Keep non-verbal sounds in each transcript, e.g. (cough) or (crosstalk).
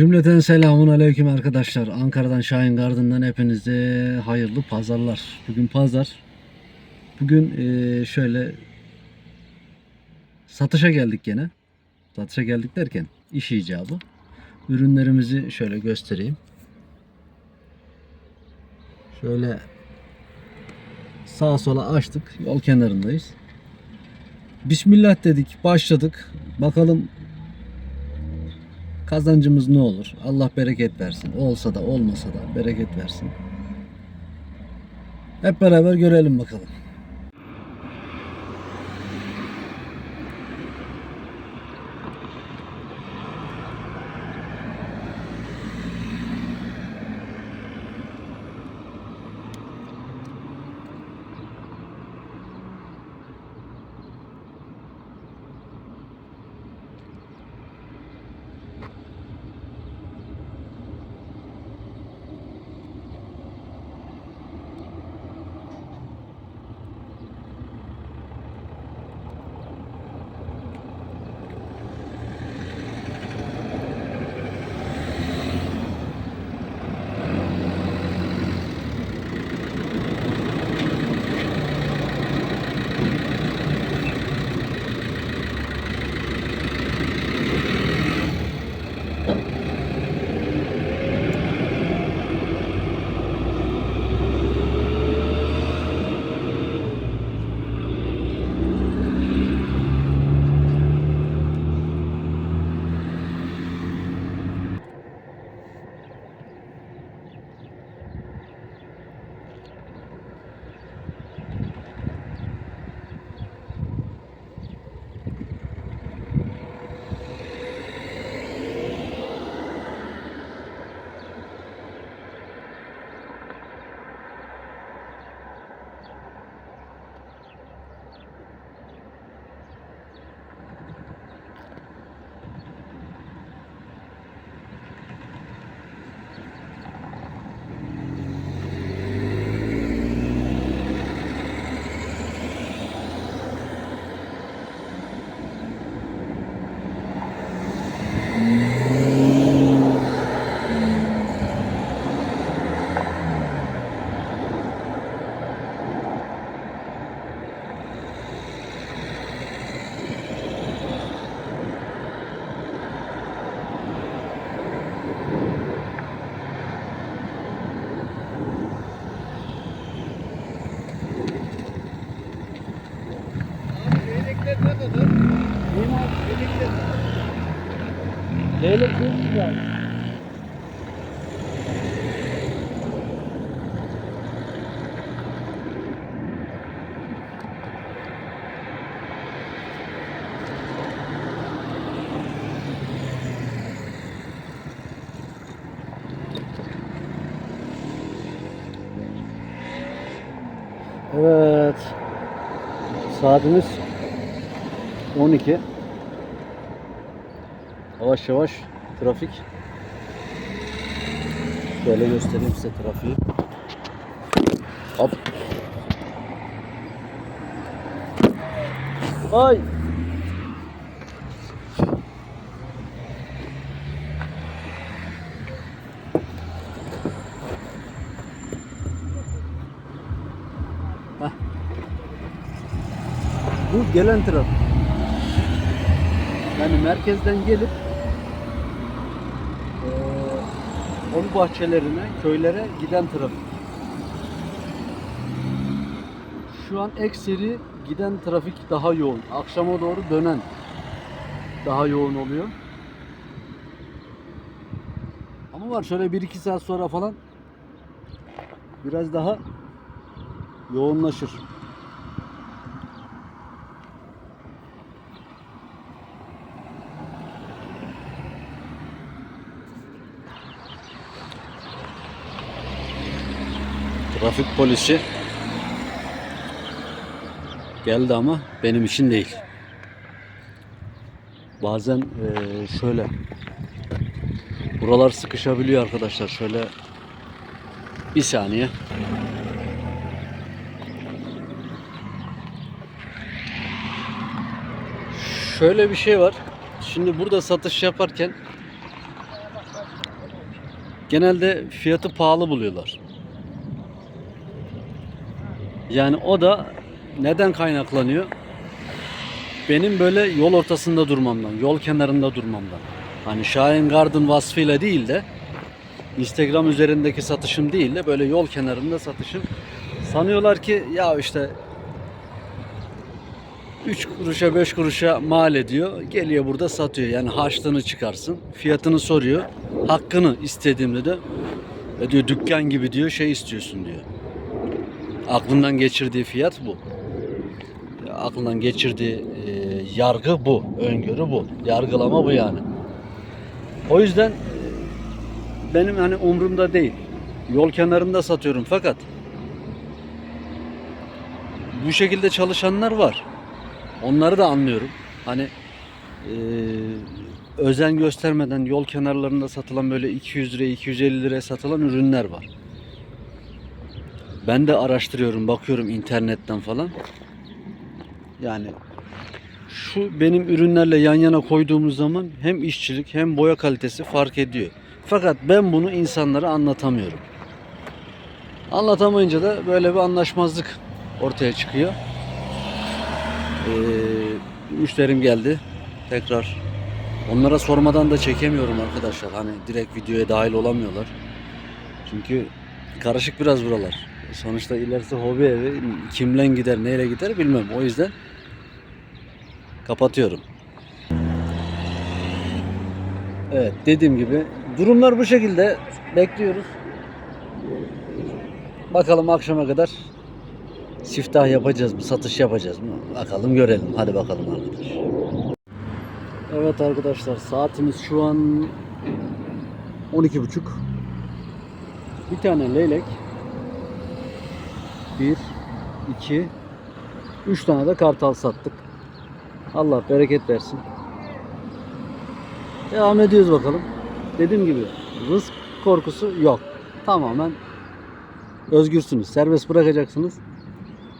Cümleten selamun aleyküm arkadaşlar. Ankara'dan Şahin Gardın'dan hepinize hayırlı pazarlar. Bugün pazar. Bugün eee, şöyle satışa geldik gene. Satışa geldik derken iş icabı. Ürünlerimizi şöyle göstereyim. Şöyle sağa sola açtık. Yol kenarındayız. Bismillah dedik, başladık. Bakalım kazancımız ne olur? Allah bereket versin. Olsa da olmasa da bereket versin. Hep beraber görelim bakalım. Güzel. Evet. Saatimiz 12. Yavaş yavaş trafik. Şöyle göstereyim size trafiği. Hop. Ay. Bu gelen trafik. Yani merkezden gelip onun bahçelerine, köylere giden trafik. Şu an ekseri giden trafik daha yoğun. Akşama doğru dönen daha yoğun oluyor. Ama var şöyle 1-2 saat sonra falan biraz daha yoğunlaşır. Trafik polisi geldi ama benim için değil. Bazen eee, şöyle buralar sıkışabiliyor arkadaşlar. Şöyle bir saniye. Şöyle bir şey var. Şimdi burada satış yaparken genelde fiyatı pahalı buluyorlar. Yani o da neden kaynaklanıyor? Benim böyle yol ortasında durmamdan, yol kenarında durmamdan. Hani Şahin Garden vasfıyla değil de Instagram üzerindeki satışım değil de böyle yol kenarında satışım. Sanıyorlar ki ya işte 3 kuruşa 5 kuruşa mal ediyor. Geliyor burada satıyor. Yani harçlığını çıkarsın. Fiyatını soruyor. Hakkını istediğimde de e diyor dükkan gibi diyor şey istiyorsun diyor. Aklından geçirdiği fiyat bu. Aklından geçirdiği e, yargı bu. Öngörü bu. Yargılama bu yani. O yüzden e, benim hani umurumda değil. Yol kenarında satıyorum fakat bu şekilde çalışanlar var. Onları da anlıyorum. Hani e, özen göstermeden yol kenarlarında satılan böyle 200 liraya 250 liraya satılan ürünler var. Ben de araştırıyorum, bakıyorum internetten falan. Yani şu benim ürünlerle yan yana koyduğumuz zaman hem işçilik hem boya kalitesi fark ediyor. Fakat ben bunu insanlara anlatamıyorum. Anlatamayınca da böyle bir anlaşmazlık ortaya çıkıyor. Ee, müşterim geldi. Tekrar onlara sormadan da çekemiyorum arkadaşlar. Hani direkt videoya dahil olamıyorlar. Çünkü karışık biraz buralar. Sonuçta ilerisi hobi evi. Kimle gider, neyle gider bilmem. O yüzden kapatıyorum. Evet dediğim gibi durumlar bu şekilde. Bekliyoruz. Bakalım akşama kadar siftah yapacağız mı, satış yapacağız mı? Bakalım görelim. Hadi bakalım arkadaş. Evet arkadaşlar saatimiz şu an 12.30. Bir tane leylek. Bir, iki, üç tane de kartal sattık. Allah bereket versin. Devam ediyoruz bakalım. Dediğim gibi rızk korkusu yok. Tamamen özgürsünüz. Serbest bırakacaksınız.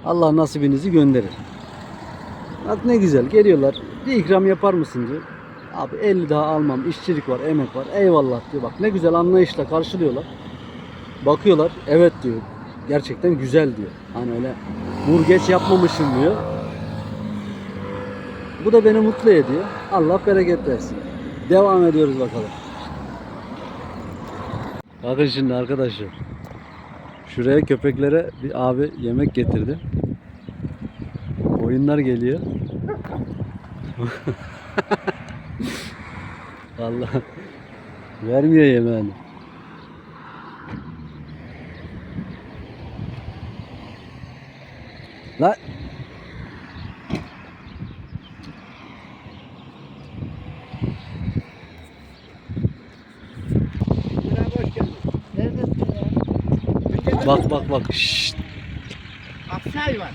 Allah nasibinizi gönderir. Bak ne güzel geliyorlar. Bir ikram yapar mısın diyor. Abi 50 daha almam. işçilik var, emek var. Eyvallah diyor. Bak ne güzel anlayışla karşılıyorlar. Bakıyorlar. Evet diyor. Gerçekten güzel diyor. Hani öyle vur geç yapmamışım diyor. Bu da beni mutlu ediyor. Allah bereket versin. Devam ediyoruz bakalım. Bakın şimdi arkadaşlar. Şuraya köpeklere bir abi yemek getirdi. Oyunlar geliyor. (laughs) Vallahi vermiyor yemeğini. Lan bak bak bak. Şşt. Aksi hayvan. (laughs)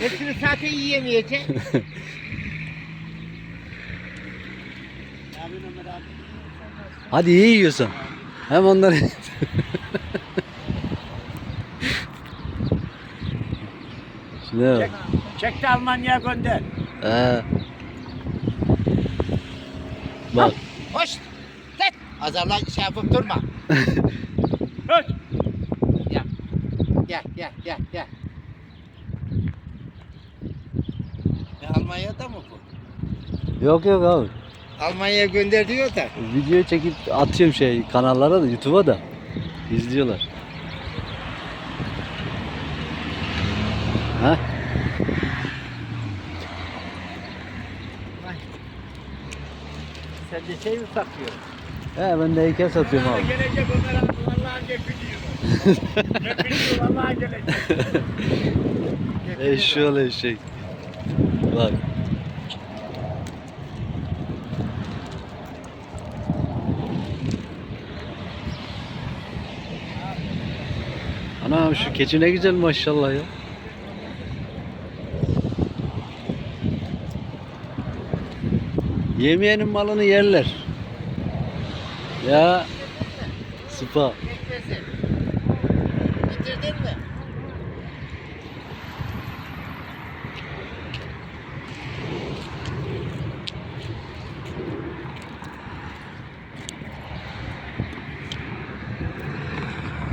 Hepsini zaten yiyemeyecek. Hadi iyi yiyorsun. Hem onları (laughs) Şuna bak. Çek de Almanya'ya gönder. He. Bak. Hoş. Git. Azarla şey yapıp durma. Hoş. Gel. Gel gel gel gel. E, Almanya'da mı bu? Yok yok abi. Almanya'ya gönder diyor da. Video çekip atıyorum şey kanallara da YouTube'a da izliyorlar. Sen de şey mi saklıyorsun? He ben de heykel satıyorum abi. Gelecek Ömer abi. Vallahi anca biliyor. Ne biliyor vallahi gelecek. Eşşoğlu eşek. Bak. Anam şu keçi ne güzel maşallah ya. Yemeyenin malını yerler. Ya sıpa. Bitirdin mi?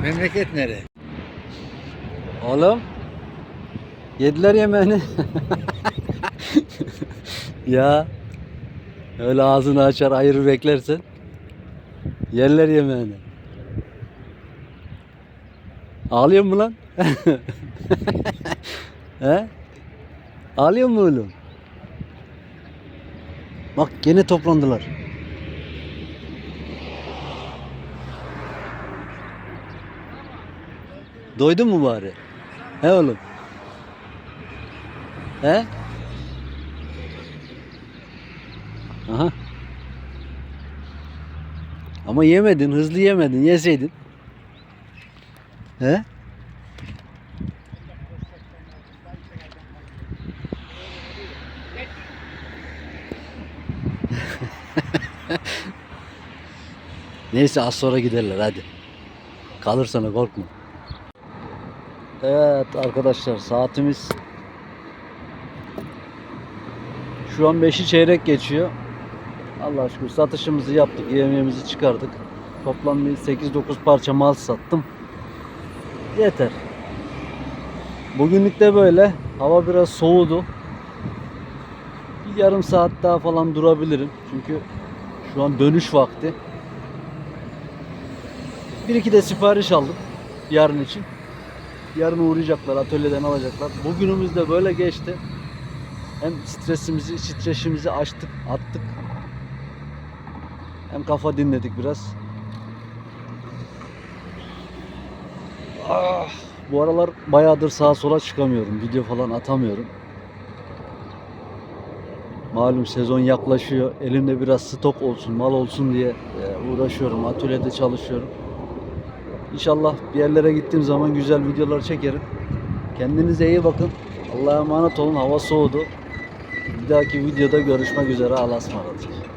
Memleket nere? Oğlum. Yediler yemeğini. (laughs) ya. Öyle ağzını açar ayırır beklersen. Yerler yemeğini. Ağlıyor mu lan? (laughs) He? Ağlıyor mu oğlum? Bak gene toplandılar. Doydun mu bari? He oğlum? He? Aha. Ama yemedin, hızlı yemedin, yeseydin. He? (laughs) Neyse az sonra giderler hadi. Kalır sana korkma. Evet arkadaşlar saatimiz şu an 5'i çeyrek geçiyor. Allah şükür satışımızı yaptık, yemeğimizi çıkardık. Toplam bir 8-9 parça mal sattım. Yeter. Bugünlük de böyle. Hava biraz soğudu. Bir yarım saat daha falan durabilirim. Çünkü şu an dönüş vakti. Bir iki de sipariş aldım yarın için. Yarın uğrayacaklar, atölyeden alacaklar. Bugünümüz de böyle geçti. Hem stresimizi, streşimizi açtık, attık. Hem kafa dinledik biraz. Ah, bu aralar bayağıdır sağa sola çıkamıyorum. Video falan atamıyorum. Malum sezon yaklaşıyor. Elimde biraz stok olsun, mal olsun diye e, uğraşıyorum. Atölyede çalışıyorum. İnşallah bir yerlere gittiğim zaman güzel videolar çekerim. Kendinize iyi bakın. Allah'a emanet olun. Hava soğudu. Bir dahaki videoda görüşmek üzere. Allah'a ısmarladık.